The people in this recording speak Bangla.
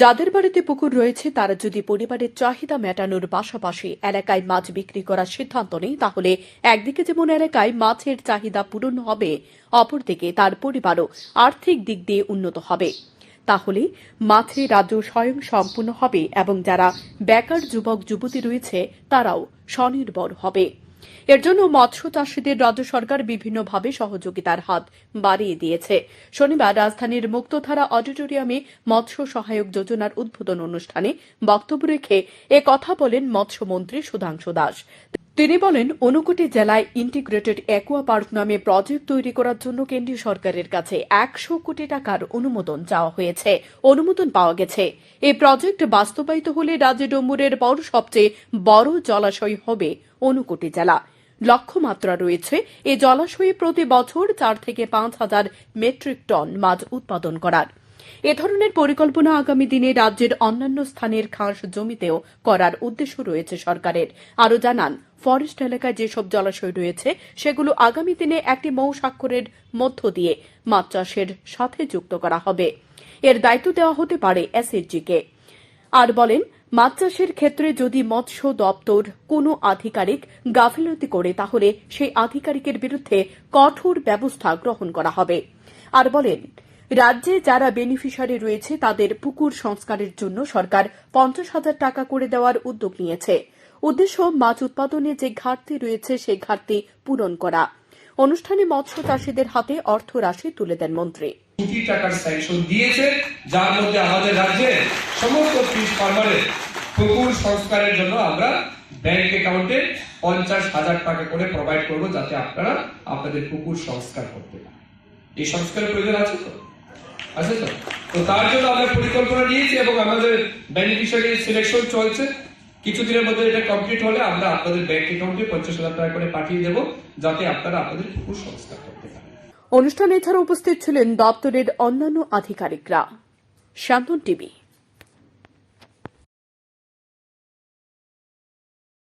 যাদের বাড়িতে পুকুর রয়েছে, তারা যদি পরিবারের চাহিদা মেটানোর পাশাপাশি এলাকায় মাছ বিক্রি করার সিদ্ধান্ত নেয়, তাহলে একদিকে যেমন এলাকায় মাছের চাহিদা পূরণ হবে, অপরদিকে তার পরিবারও আর্থিক দিক দিয়ে উন্নত হবে। তাহলে মাছে রাজ্য স্বয়ং সম্পূর্ণ হবে এবং যারা বেকার যুবক, যুবতী রয়েছে, তারাও স্বনির্ভর হবে। এর জন্য মৎস্য চাষীদের রাজ্য সরকার বিভিন্নভাবে সহযোগিতার হাত বাড়িয়ে দিয়েছে। শনিবার রাজধানীর মুক্তধারা অডিটোরিয়ামে মৎস্য সহায়ক যোজনার উদ্বোধন অনুষ্ঠানে বক্তব্য রেখে কথা বলেন মৎস্যমন্ত্রী সুধাংশু দাস। তিনি বলেন অনুকুটি জেলায় ইন্টিগ্রেটেড অ্যাকোয়া পার্ক নামে প্রজেক্ট তৈরি করার জন্য কেন্দ্রীয় সরকারের কাছে একশো কোটি টাকার অনুমোদন চাওয়া হয়েছে, অনুমোদন পাওয়া গেছে। এই প্রজেক্ট বাস্তবায়িত হলে রাজ্যে ডম্বুরের পর সবচেয়ে বড় জলাশয় হবে অনুকুটি জেলা। লক্ষ্যমাত্রা রয়েছে এই জলাশয়ে প্রতি বছর চার থেকে পাঁচ হাজার মেট্রিক টন মাছ উৎপাদন করার। এ ধরনের পরিকল্পনা আগামী দিনে রাজ্যের অন্যান্য স্থানের খাস জমিতেও করার উদ্দেশ্য রয়েছে সরকারের। আরও জানান, ফরেস্ট এলাকায় যেসব জলাশয় রয়েছে, সেগুলো আগামী দিনে একটি মৌ স্বাক্ষরের মধ্য দিয়ে মাছ চাষের সাথে যুক্ত করা হবে। এর দায়িত্ব দেওয়া হতে পারে এসএসজিকে আর বলেন, মাছ চাষের ক্ষেত্রে যদি মৎস্য দপ্তর কোনো আধিকারিক গাফিলতি করে, তাহলে সেই আধিকারিকের বিরুদ্ধে কঠোর ব্যবস্থা গ্রহণ করা হবে। আর বলেন রাজ্যে যারা বেনিফিশিয়ারি রয়েছে, তাদের পুকুর সংস্কারের জন্য সরকার পঞ্চাশ হাজার টাকা করে দেওয়ার উদ্যোগ নিয়েছে। উদ্দেশ্য, মাছ উৎপাদনে যে ঘাটতি রয়েছে সেই ঘাটতি পূরণ করা। অনুষ্ঠানে মৎস্য চাষীদের হাতে অর্থ রাশি তুলে দেন মন্ত্রী। কোটি টাকার স্যাংশন দিয়েছে, যার মধ্যে আমাদের রাজ্যে সমস্ত ফিশ পুকুর সংস্কারের জন্য আমরা ব্যাংক অ্যাকাউন্টে পঞ্চাশ হাজার টাকা করে প্রোভাইড যাতে আপনারা আপনাদের পুকুর সংস্কার করতে পারেন। এই সংস্কারের প্রয়োজন আছে তো? আছে তো? তো তার জন্য আমরা পরিকল্পনা নিয়েছি এবং আমাদের বেনিফিশিয়ারি সিলেকশন চলছে। কিছুদিনের মধ্যে এটা কমপ্লিট হলে আমরা আপনাদের ব্যাংক অ্যাকাউন্টে পঞ্চাশ হাজার টাকা করে পাঠিয়ে দেবো, যাতে আপনারা আপনাদের পুকুর সংস্কার করতে পারেন। অনুষ্ঠানে এছাড়া উপস্থিত ছিলেন দপ্তরের অন্যান্য আধিকারিকরা। শান্তন টিভি।